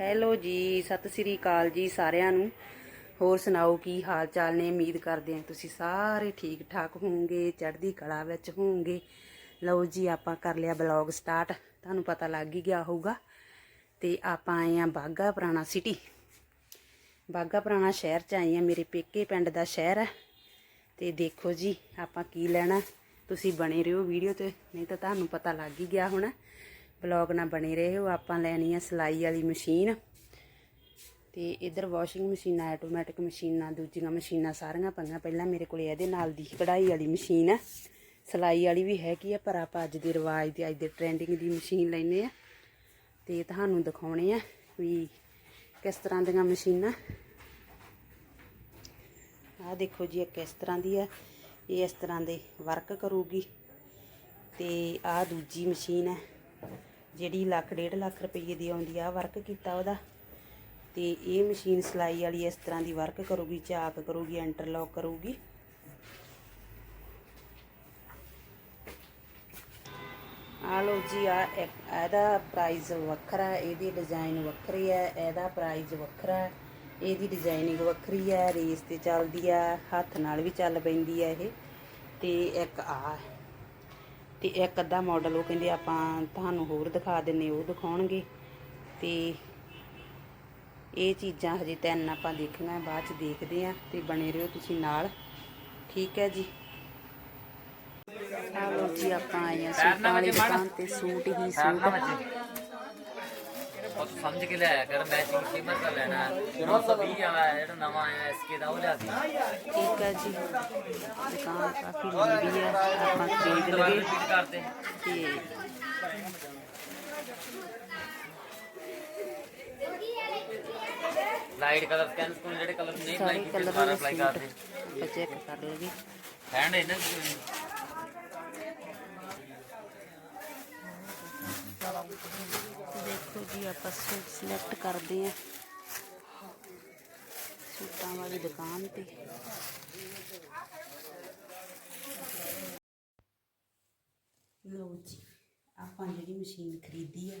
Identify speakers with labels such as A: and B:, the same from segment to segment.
A: Hello ਜੀ, ਸਤਿ ਸ੍ਰੀ ਅਕਾਲ ਜੀ ਸਾਰਿਆਂ ਨੂੰ। ਹੋਰ ਸੁਣਾਓ, ਕੀ ਹਾਲ ਚਾਲ ਨੇ? ਉਮੀਦ ਕਰਦੇ ਹਾਂ ਤੁਸੀਂ ਸਾਰੇ ਠੀਕ ਠਾਕ ਹੋਵੋਗੇ, ਚੜ੍ਹਦੀ ਕਲਾ ਵਿੱਚ ਹੋਵੋਗੇ। ਲਓ ਜੀ, ਆਪਾਂ ਕਰ ਲਿਆ ਬਲੌਗ ਸਟਾਰਟ। ਤੁਹਾਨੂੰ ਪਤਾ ਲੱਗ ਹੀ ਗਿਆ ਹੋਊਗਾ। ਤੇ ਆਪਾਂ ਆਏ ਆ ਬਾਗਾ ਪੁਰਾਣਾ ਸਿਟੀ। ਬਾਗਾ ਪੁਰਾਣਾ ਸ਼ਹਿਰ ਚ ਆਏ ਆ ਮੇਰੇ ਪੇਕੇ ਪਿੰਡ ਦਾ ਸ਼ਹਿਰ ਹੈ। ਤੇ ਦੇਖੋ ਜੀ, ਆਪਾਂ ਕੀ ਲੈਣਾ। ਤੁਸੀਂ ਬਣੇ ਰਹੋ ਵੀਡੀਓ ਤੇ, ਨਹੀਂ ਤਾਂ ਤੁਹਾਨੂੰ ਪਤਾ ਲੱਗ ਹੀ ਗਿਆ ਹੋਣਾ। ਬਲੌਗ ਨਾਲ ਬਣੇ ਰਹੋ, ਆਪਾਂ ਲੈਣੀ ਆ ਸਿਲਾਈ ਵਾਲੀ ਮਸ਼ੀਨ। ਤੇ ਇਧਰ ਵਾਸ਼ਿੰਗ ਮਸ਼ੀਨਾਂ, ਆਟੋਮੈਟਿਕ ਮਸ਼ੀਨਾਂ, ਦੂਜੀਆਂ ਮਸ਼ੀਨਾਂ ਸਾਰੀਆਂ ਪਈਆਂ ਪਹਿਲਾਂ ਮੇਰੇ ਕੋਲੇ, ਇਹਦੇ ਨਾਲ ਦੀ ਕਢਾਈ ਵਾਲੀ ਮਸ਼ੀਨ ਹੈ ਸਿਲਾਈ ਵਾਲੀ ਵੀ ਹੈਗੀ ਆ, ਪਰ ਆਪਾਂ ਅੱਜ ਦੇ ਰਿਵਾਜ ਦੀ ਅੱਜ ਦੇ ਟ੍ਰੈਂਡਿੰਗ ਦੀ ਮਸ਼ੀਨ ਲੈਨੇ ਆ। ਤੇ ਤੁਹਾਨੂੰ ਦਿਖਾਉਣੇ ਆ ਵੀ ਕਿਸ ਤਰ੍ਹਾਂ ਦੀਆਂ ਮਸ਼ੀਨਾਂ। ਆਹ ਦੇਖੋ ਜੀ, ਇਹ ਕਿਸ ਤਰ੍ਹਾਂ ਦੀ ਆ। ਇਹ ਇਸ ਤਰ੍ਹਾਂ ਦੇ ਵਰਕ ਕਰੂਗੀ। ਤੇ ਆਹ ਦੂਜੀ ਮਸ਼ੀਨ ਹੈ ਜਿਹੜੀ ਲੱਖ, ਡੇਢ ਲੱਖ ਰੁਪਏ ਦੀ ਆਉਂਦੀ ਆ ਵਰਕ ਕੀਤਾ ਉਹਦਾ। ਤੇ ਇਹ ਮਸ਼ੀਨ ਸਿਲਾਈ ਵਾਲੀ ਇਸ ਤਰ੍ਹਾਂ ਦੀ ਵਰਕ ਕਰੂਗੀ ਚਾਕ ਕਰੂਗੀ ਇੰਟਰਲੌਕ ਕਰੂਗੀ। ਆ ਲੋ ਜੀ ਆ ਇਹਦਾ ਪ੍ਰਾਈਸ ਵੱਖਰਾ ਹੈ ਇਹਦੀ ਡਿਜ਼ਾਈਨ ਵੱਖਰੀ ਹੈ, ਇਹਦਾ ਪ੍ਰਾਈਸ ਵੱਖਰਾ ਇਹਦੀ ਡਿਜ਼ਾਈਨਿੰਗ ਵੱਖਰੀ ਹੈ ਰੇਸ ਤੇ ਚੱਲਦੀ ਆ, ਹੱਥ ਨਾਲ ਵੀ ਚੱਲ ਪੈਂਦੀ ਹੈ ਇਹ। ਤੇ ਇੱਕ ਆ ਤੇ ਇੱਕ ਅੱਧਾ ਮਾਡਲ ਉਹ ਕਹਿੰਦੇ ਆਪਾਂ ਤੁਹਾਨੂੰ ਹੋਰ ਦਿਖਾ ਦਿੰਨੇ ਉਹ ਦਿਖਾਉਣਗੇ। ਤੇ ਇਹ ਚੀਜ਼ਾਂ ਹਜੇ ਤਿੰਨ ਆਪਾਂ ਦੇਖਣਾ ਬਾਅਦ ਚ ਦੇਖਦੇ ਆਂ ਤੇ ਬਣੇ ਰਹੋ ਤੁਸੀਂ ਨਾਲ। ਠੀਕ ਹੈ ਜੀ। ਆ ਲੋ ਜੀ ਆਪਾਂ ਆਏ ਆ ਸੂਟਾਂ ਵਾਲੀ ਦੁਕਾਨ ਤੇ ਸੂਟ ਹੀ ਸੂਟ।
B: ਸਮਝ ਕੇ ਲਿਆਇਆ ਕਰ ਮੈਚਿੰਗ ਕੀਮਤ ਦਾ ਲੈਣਾ ਹੈ 920 ਵਾਲਾ ਹੈ ਜਿਹੜਾ ਨਵਾਂ ਆਇਆ ਐਸਕੇ ਦਾ ਉਹ ਲਿਆ ਸੀ
A: ਠੀਕ ਹੈ ਜੀ ਦੁਕਾਨ ਕਾਫੀ ਲੰਬੀ ਹੈ ਆਪਾਂ ਖਰੀਦ
B: ਦੁਬਾਰਾ
A: ਲਗੇ
B: ਰਿਪੀਟ ਕਰਦੇ
A: ਤੇ
B: ਲਾਈਟ ਕਲਰ ਸਕੈਨ ਸਕੂਲ ਜਿਹੜੇ ਕਲਰ ਨਹੀਂ
A: ਸਾਰੇ
B: ਲਾਈਕ
A: ਕਲਰ
B: ਕੀਤੇ ਸਾਰਾ
A: ਵਾਲੇ
B: ਅਪਲਾਈ
A: ਸੂਟ
B: ਕਰਦੇ
A: ਆਪਾਂ ਚੈੱਕ ਕਰ ਲਗੇ
B: ਹੈਂਡ ਇਹਨਾਂ
A: ਦੇਖੋ ਜੀ ਆਪਾਂ ਸੂਟ ਸਿਲੈਕਟ ਕਰਦੇ ਆਂ ਸੂਟਾਂ ਵਾਲੀ ਦੁਕਾਨ ਤੇ। ਲਓ ਜੀ, ਆਪਾਂ ਜਿਹੜੀ ਮਸ਼ੀਨ ਖਰੀਦੀ ਆ,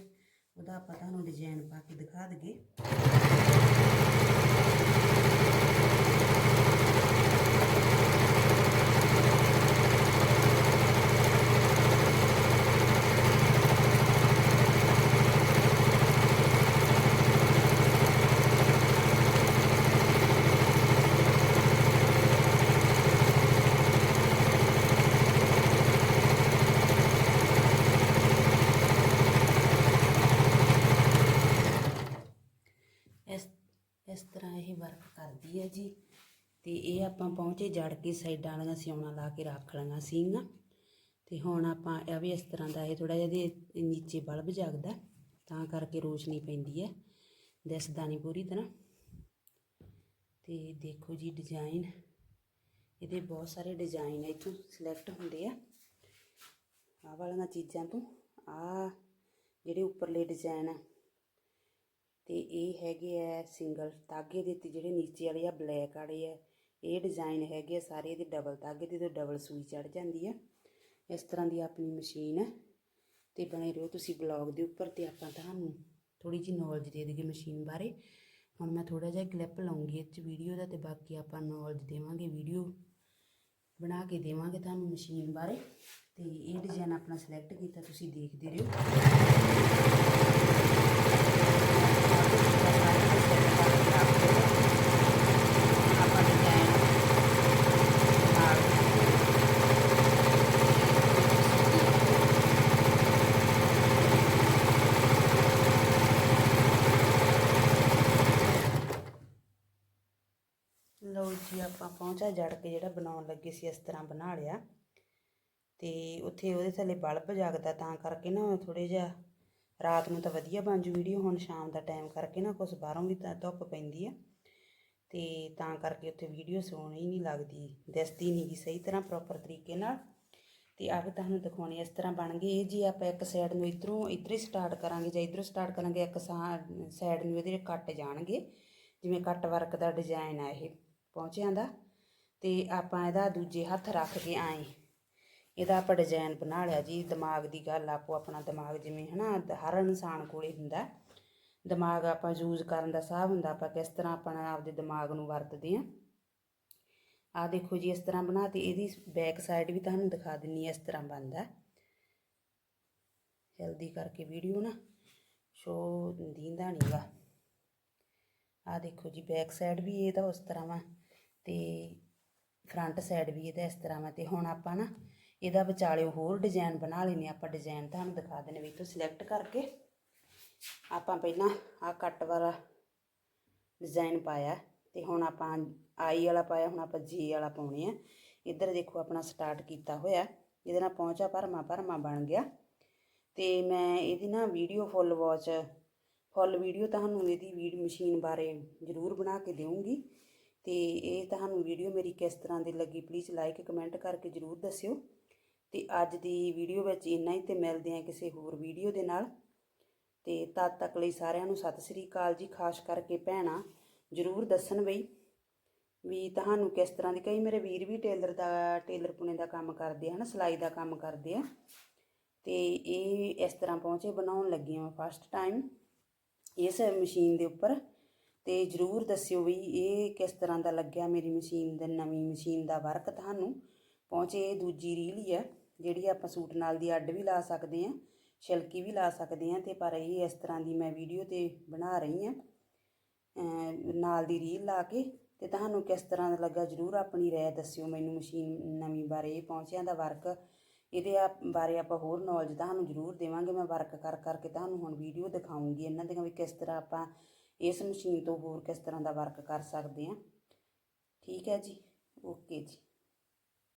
A: ਉਹਦਾ ਆਪਾਂ ਤੁਹਾਨੂੰ ਡਿਜ਼ਾਈਨ ਪਾ ਕੇ ਦਿਖਾ ਦਗੇ ਇਸ ਇਸ ਤਰ੍ਹਾਂ ਇਹ ਵਰਕ ਕਰਦੀ ਹੈ ਜੀ। ਤੇ ਇਹ ਆਪਾਂ ਪਹੁੰਚੇ ਜੜ ਕੇ ਸਾਈਡਾਂ ਵਾਲੀਆਂ ਸਿਉਣਾ ਲਾ ਕੇ ਰੱਖ ਲਈਆਂ ਸੀਗੀਆਂ। ਤੇ ਹੁਣ ਆਪਾਂ ਇਹ ਵੀ ਇਸ ਤਰ੍ਹਾਂ ਦਾ ਇਹ ਥੋੜਾ ਜਿਹਾ ਦੇ ਨੀਚੇ ਬਲਬ ਜਗਦਾ, ਤਾਂ ਕਰਕੇ ਰੋਸ਼ਨੀ ਪੈਂਦੀ ਹੈ ਦਿਸਦਾ ਨਹੀਂ ਪੂਰੀ ਤਰ੍ਹਾਂ। ਤੇ ਦੇਖੋ ਜੀ ਡਿਜ਼ਾਈਨ ਇਹਦੇ ਬਹੁਤ ਸਾਰੇ ਡਿਜ਼ਾਈਨ ਇੱਥੋਂ ਸਿਲੈਕਟ ਹੁੰਦੇ ਆ। ਆਹ ਵਾਲੀਆਂ ਚੀਜ਼ਾਂ ਤੋਂ ਆ ਜਿਹੜੇ ਉੱਪਰਲੇ ਡਿਜ਼ਾਈਨ ਆ ਤੇ ਇਹ ਹੈਗੇ ਆ ਸਿੰਗਲ ਤਾਗੇ ਦੇ ਤੇ ਜਿਹੜੇ ਨੀਚੇ ਵਾਲੇ ਆ ਬਲੈਕ ਵਾਲੇ ਆ। ਇਹ ਡਿਜ਼ਾਈਨ ਹੈਗੇ ਆ ਸਾਰੇ ਇਹਦੇ ਡਬਲ ਤਾਗੇ ਦੇ ਤੇ ਡਬਲ ਸੂਈ ਚੜ ਜਾਂਦੀ ਆ। ਇਸ ਤਰ੍ਹਾਂ ਦੀ ਆਪਣੀ ਮਸ਼ੀਨ ਹੈ ਤੇ ਬਣੇ ਰਹੋ ਤੁਸੀਂ ਬਲੌਗ ਦੇ ਉੱਪਰ ਤੇ ਆਪਾਂ ਤੁਹਾਨੂੰ ਥੋੜੀ ਜਿਹੀ ਨੌਲੇਜ ਦੇ ਦੇਗੇ ਮਸ਼ੀਨ ਬਾਰੇ। ਹੁਣ ਮੈਂ ਥੋੜਾ ਜਿਹਾ ਕਲਿੱਪ ਲਾਉਂਗੀ ਇਹ 'ਚ ਵੀਡੀਓ ਦਾ ਤੇ ਬਾਕੀ ਆਪਾਂ ਨੌਲੇਜ ਦੇਵਾਂਗੇ ਵੀਡੀਓ ਬਣਾ ਕੇ ਦੇਵਾਂਗੇ ਤੁਹਾਨੂੰ ਮਸ਼ੀਨ ਬਾਰੇ। ਤੇ ਇਹ ਡਿਜ਼ਾਈਨ ਆਪਣਾ ਸਿਲੈਕਟ ਕੀਤਾ, ਤੁਸੀਂ ਦੇਖਦੇ ਰਹੋ ਆਪਾਂ ਡਿਜ਼ਾਈਨ ਨਾਲ ਲਓ ਜੀ, ਆਪਾਂ ਪਹੁੰਚਾ ਜੜ ਕੇ ਜਿਹੜਾ ਬਣਾਉਣ ਲੱਗੇ ਸੀ, ਇਸ ਤਰ੍ਹਾਂ ਬਣਾ ਲਿਆ। ਤੇ ਉੱਥੇ ਉਹਦੇ ਥੱਲੇ ਬਲਬ ਜਗਦਾ, ਤਾਂ ਕਰਕੇ ਨਾ ਥੋੜੇ ਜਿਹਾ ਰਾਤ ਨੂੰ ਤਾਂ ਵਧੀਆ ਬਣ ਜੂ ਵੀਡੀਓ ਹੁਣ ਸ਼ਾਮ ਦਾ ਟਾਈਮ ਕਰਕੇ ਨਾ ਕੁਛ ਬਾਹਰੋਂ ਵੀ ਤਾਂ ਧੁੱਪ ਪੈਂਦੀ ਆ। ਤੇ ਤਾਂ ਕਰਕੇ ਉੱਥੇ ਵੀਡੀਓ ਸੋਹਣੀ ਨਹੀਂ ਲੱਗਦੀ, ਦਿਸਦੀ ਨਹੀਂ ਗੀ ਸਹੀ ਤਰ੍ਹਾਂ ਪ੍ਰੋਪਰ ਤਰੀਕੇ ਨਾਲ। ਤੇ ਆਹ ਤੁਹਾਨੂੰ ਦਿਖਾਉਣੀ ਇਸ ਤਰ੍ਹਾਂ ਬਣ ਗਈ। ਇਹ ਜੀ ਆਪਾਂ ਇੱਕ ਸਾਈਡ ਨੂੰ ਇਧਰੋਂ, ਇਧਰ ਹੀ ਸਟਾਰਟ ਕਰਾਂਗੇ, ਜਾਂ ਇਧਰੋਂ ਸਟਾਰਟ ਕਰਾਂਗੇ, ਇੱਕ ਸਾਈਡ ਨੂੰ ਇਹਦੇ ਕੱਟ ਜਾਣਗੇ। ਜਿਵੇਂ ਕੱਟ ਵਰਕ ਦਾ ਡਿਜ਼ਾਈਨ ਆ ਇਹ। ਪਹੁੰਚਿਆਂ ਦਾ ਤੇ ਆਪਾਂ ਇਹਦਾ ਦੂਜੇ ਹੱਥ ਰੱਖ ਕੇ ਆਏ। ਇਹਦਾ ਆਪਾਂ ਡਿਜ਼ਾਈਨ ਬਣਾ ਲਿਆ ਜੀ। ਦਿਮਾਗ ਦੀ ਗੱਲ ਆਪੋ ਆਪਣਾ ਦਿਮਾਗ ਜਿਵੇਂ ਹਨਾ, ਹਰ ਇਨਸਾਨ ਕੋਲੇ ਹੁੰਦਾ। ਦਿਮਾਗ ਆਪਾਂ ਯੂਜ਼ ਕਰਨ ਦਾ ਸਾਹ ਹੁੰਦਾ। ਆਪਾਂ ਕਿਸ ਤਰ੍ਹਾਂ ਆਪਣਾ ਆਪਦੇ ਦਿਮਾਗ ਨੂੰ ਵਰਤਦੇ ਆ ਆ ਦੇਖੋ ਜੀ, ਇਸ ਤਰ੍ਹਾਂ ਬਣਾਤੀ ਇਹਦੀ ਬੈਕ ਸਾਈਡ ਵੀ ਤੁਹਾਨੂੰ ਦਿਖਾ ਦਿੰਨੀ ਆ ਇਸ ਤਰ੍ਹਾਂ ਬਣਦਾ। ਜਲਦੀ ਕਰਕੇ ਵੀਡੀਓ ਨਾ ਸ਼ੋ ਦੀਂਦਾ ਨਹੀਂਗਾ ਆ ਦੇਖੋ ਜੀ ਬੈਕ ਸਾਈਡ ਵੀ ਇਹਦਾ ਉਸ ਤਰ੍ਹਾਂ ਵਾ। ਤੇ ਫਰੰਟ ਸਾਈਡ ਵੀ ਇਹਦਾ ਇਸ ਤਰ੍ਹਾਂ ਵਾ ਤੇ ਹੁਣ ਆਪਾਂ ਨਾ ਇਹਦਾ ਵਿਚਾਲਿਓ ਹੋਰ ਡਿਜ਼ਾਈਨ ਬਣਾ ਲੈਨੇ ਆਪਾਂ ਡਿਜ਼ਾਈਨ ਤੁਹਾਨੂੰ ਦਿਖਾ ਦਿੰਨੇ ਵੀ ਤੋਂ ਸਿਲੈਕਟ ਕਰਕੇ ਆਪਾਂ ਪਹਿਲਾਂ ਆ ਕੱਟ ਵਾਲਾ ਡਿਜ਼ਾਈਨ ਪਾਇਆ ਤੇ ਹੁਣ ਆਪਾਂ ਆਈ ਵਾਲਾ ਪਾਇਆ, ਹੁਣ ਆਪਾਂ ਜੀ ਵਾਲਾ ਪਾਉਣੇ ਆ। ਇੱਧਰ ਦੇਖੋ ਆਪਣਾ ਸਟਾਰਟ ਕੀਤਾ ਹੋਇਆ ਇਹਦੇ ਨਾਲ ਪਹੁੰਚਾ ਭਰਮਾ ਭਰਮਾ ਬਣ ਗਿਆ। ਤੇ ਮੈਂ ਇਹਦੀ ਨਾ video full watch full video ਤੁਹਾਨੂੰ ਇਹਦੀ ਵੀਡ ਮਸ਼ੀਨ ਬਾਰੇ ਜ਼ਰੂਰ ਬਣਾ ਕੇ ਦੇਵਾਂਗੀ ਤੇ ਇਹ ਤੁਹਾਨੂੰ ਵੀਡੀਓ ਮੇਰੀ ਕਿਸ ਤਰ੍ਹਾਂ ਦੀ ਲੱਗੀ ਪਲੀਜ਼ ਲਾਈਕ ਕਮੈਂਟ ਕਰਕੇ ਜ਼ਰੂਰ ਦੱਸਿਓ। ਤੇ ਅੱਜ ਦੀ ਵੀਡੀਓ ਵਿੱਚ ਇੰਨਾ ਹੀ ਤੇ ਮਿਲਦੇ ਹਾਂ ਕਿਸੇ ਹੋਰ ਵੀਡੀਓ ਦੇ ਨਾਲ। ਤੇ ਤਦ ਤੱਕ ਲਈ ਸਾਰਿਆਂ ਨੂੰ ਸਤਿ ਸ੍ਰੀ ਅਕਾਲ ਜੀ, ਖਾਸ ਕਰਕੇ ਭੈਣਾਂ, ਜ਼ਰੂਰ ਦੱਸਣ ਬਈ ਵੀ ਤੁਹਾਨੂੰ ਕਿਸ ਤਰ੍ਹਾਂ ਦੀ, ਕਈ ਮੇਰੇ ਵੀਰ ਵੀ ਟੇਲਰ ਦਾ, ਟੇਲਰ ਪੁਣੇ ਦਾ ਕੰਮ ਕਰਦੇ ਹਨ, ਸਿਲਾਈ ਦਾ ਕੰਮ ਕਰਦੇ ਆ। ਤੇ ਇਹ ਇਸ ਤਰ੍ਹਾਂ ਪਹੁੰਚੇ ਬਣਾਉਣ ਲੱਗੀ ਹਾਂ ਫਸਟ ਟਾਈਮ ਇਸ ਮਸ਼ੀਨ ਦੇ ਉੱਪਰ। ਅਤੇ ਜਰੂਰ ਦੱਸਿਓ ਵੀ ਇਹ ਕਿਸ ਤਰ੍ਹਾਂ ਦਾ ਲੱਗਿਆ ਮੇਰੀ ਮਸ਼ੀਨ ਦੇ, ਨਵੀਂ ਮਸ਼ੀਨ ਦਾ ਵਰਕ ਤੁਹਾਨੂੰ। ਪਹੁੰਚੇ ਇਹ ਦੂਜੀ ਰੀਲ ਹੀ ਆ, ਜਿਹੜੀ ਆਪਾਂ ਸੂਟ ਨਾਲ ਦੀ ਅੱਡ ਵੀ ਲਾ ਸਕਦੇ ਹਾਂ, ਛਿਲਕੀ ਵੀ ਲਾ ਸਕਦੇ ਹਾਂ ਤੇ ਪਰ ਇਹ ਇਸ ਤਰ੍ਹਾਂ ਦੀ ਮੈਂ ਵੀਡੀਓ ਤੇ ਬਣਾ ਰਹੀ ਹਾਂ। ਨਾਲ ਦੀ ਰੀਲ ਲਾ ਕੇ ਤੇ ਤੁਹਾਨੂੰ ਕਿਸ ਤਰ੍ਹਾਂ ਦਾ ਲੱਗਾ ਜਰੂਰ ਆਪਣੀ ਰਾਏ ਦੱਸਿਓ ਮੈਨੂੰ ਮਸ਼ੀਨ ਨਵੀਂ ਬਾਰੇ, ਇਹ ਪਹੁੰਚਿਆਂ ਦਾ ਵਰਕ। ਇਹਦੇ ਬਾਰੇ ਆਪਾਂ ਹੋਰ ਨੌਲੇਜ ਤੁਹਾਨੂੰ ਜ਼ਰੂਰ ਦੇਵਾਂਗੇ, ਮੈਂ ਵਰਕ ਕਰ ਕਰਕੇ ਤੁਹਾਨੂੰ ਹੁਣ ਵੀਡੀਓ ਦਿਖਾਉਂਗੀ। ਇਹਨਾਂ ਦੀਆਂ ਵੀ ਕਿਸ ਤਰ੍ਹਾਂ ਆਪਾਂ ਇਸ ਮਸ਼ੀਨ ਤੋਂ ਹੋਰ ਕਿਸ ਤਰ੍ਹਾਂ ਦਾ ਵਰਕ ਕਰ ਸਕਦੇ ਹਾਂ? ਠੀਕ ਹੈ ਜੀ ਓਕੇ ਜੀ।